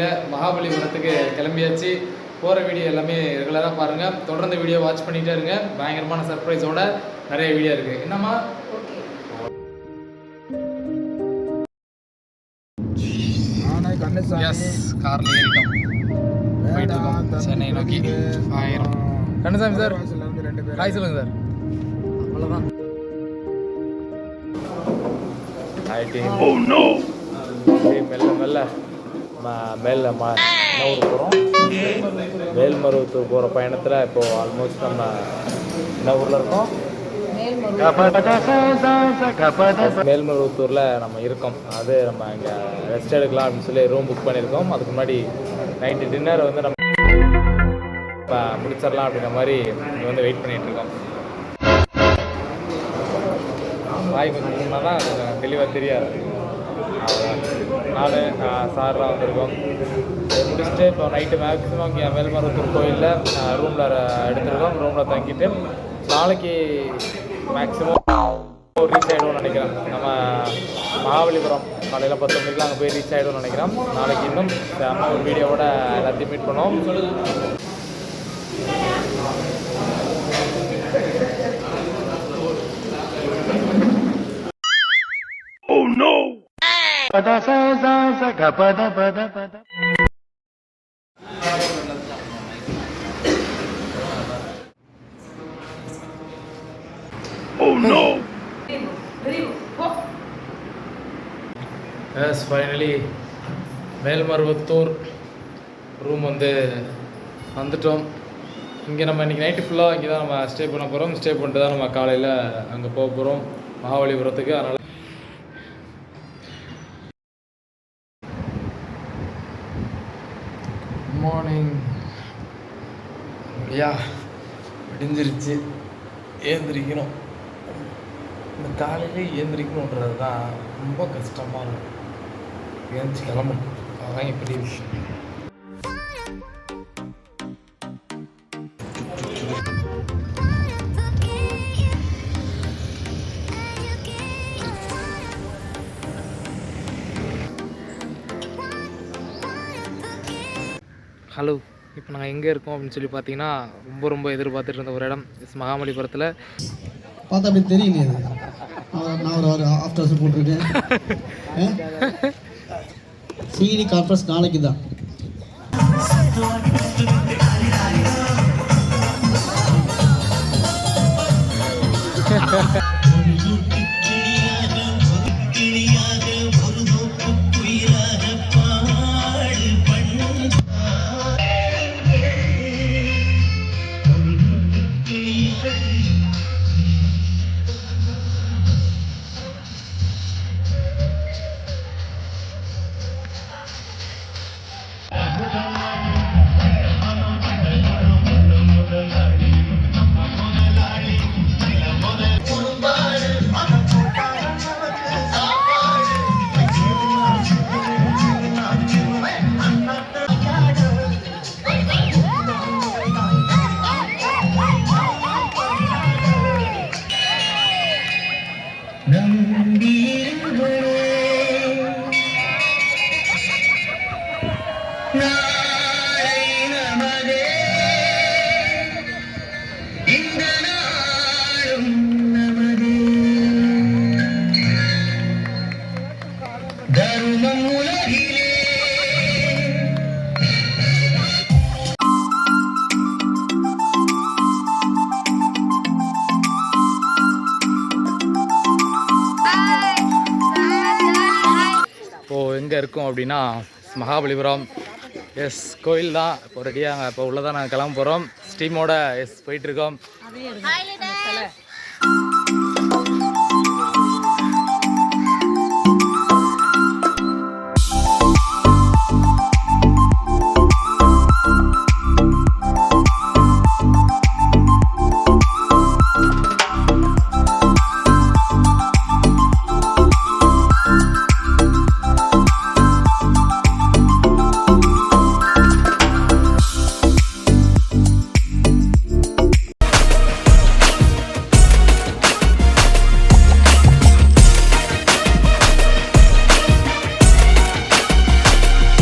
பைக்கில் மகாபலிபுரத்துக்கு கிளம்பியாச்சு. போகிற வீடியோ எல்லாமே ரெகுலராக பாருங்கள் தொடர்ந்து வீடியோ வாட்ச் பண்ணிகிட்டே இருங்க. பயங்கரமான சர்ப்ரைஸோட நிறைய வீடியோ இருக்குது என்னம்மா? எஸ் காரில் ஏறிட்டோம். போயிட்டு இருக்கோம். சென்னை நோக்கி. ஆயிரம். கண்ணசாமி சார். ஹாய் சொல்லுங்க சார். அவ்வளோதான் ஆயிட்டு அப்படியே மெல்ல மெல்ல. மேல ம ஊர் போகிறோம் மேல்மருவத்தூர் போகிற பயணத்தில் இப்போது ஆல்மோஸ்ட் நம்ம என்ன ஊரில் இருக்கோம். மேல்மருவத்தூரில் நம்ம இருக்கோம். அது நம்ம இங்கே ரெஸ்ட் எடுக்கலாம் அப்படின்னு சொல்லி ரூம் புக் பண்ணியிருக்கோம். அதுக்கு முன்னாடி நைட்டு டின்னர் வந்து நம்ம இப்போ முடிச்சிடலாம் அப்படின்ற மாதிரி இங்கே வந்து வெயிட் பண்ணிகிட்ருக்கோம் இருக்கோம். வாய் கொஞ்சம் தான் கொஞ்சம் தெளிவாக தெரியாது. நான் சார்லாம் வந்திருக்கோம். இதை முடிச்சுட்டு இப்போ நைட்டு மேக்ஸிமம் இங்கே மேல்மருவத்தூர் கோயிலில் ரூமில் எடுத்துருக்கோம். ரூமில் தங்கிட்டு நாளைக்கு மேக்ஸிமம் ரீச் ஆகிடும்னு நினைக்கிறேன். நம்ம மகாபலிபுரம் காலையில் பத்து மணிக்கெலாம் அங்கே போய் ரீச் ஆகிடும்னு நினைக்கிறேன். நாளைக்கு இன்னும் செம்ம ஒரு வீடியோவோட எல்லாத்தையும் மீட் பண்ணுவோம். எஸ் ஃபைனலி மேல்மருவத்தூர் ரூம் வந்து வந்துட்டோம். இங்கே நம்ம இன்றைக்கி நைட்டு ஃபுல்லாக இங்கே தான் நம்ம ஸ்டே பண்ண போகிறோம் ஸ்டே பண்ணிட்டு தான் நம்ம காலையில் அங்கே போக போகிறோம் மகாபலிபுரத்துக்கு அதனால் மார்னிங் யா விடிஞ்சிருச்சு. ஏந்திரிக்கணும். இந்த காலையிலே ஏந்திரிக்கணுன்றது தான் ரொம்ப கஷ்டமாக இருக்கும் ஏந்திரிச்சு கிளம்பணும். அதான் பெரிய விஷயம். ஹலோ இப்போ நாங்கள் எங்கே இருக்கோம் அப்படின்னு சொல்லி பார்த்தீங்கன்னா ரொம்ப ரொம்ப எதிர்பார்த்துட்டு இருந்த ஒரு இடம். எஸ் மகாமலிபுரத்தில் பார்த்தா அப்படி தெரியலையே நான் ஒரு ஒரு ஆஃப் ட்ரெஸ் போட்டிருக்கேன். சீனி கான்ஃபரன்ஸ் நாளைக்கு தான் இப்போது எங்கே இருக்கோம் அப்படின்னா மகாபலிபுரம். எஸ் கோயில் தான். இப்போ ரெடியாக இப்போ உள்ளே தான் நாங்கள் கிளம்ப போகிறோம் ஸ்டீமோட எஸ் போயிட்டுருக்கோம்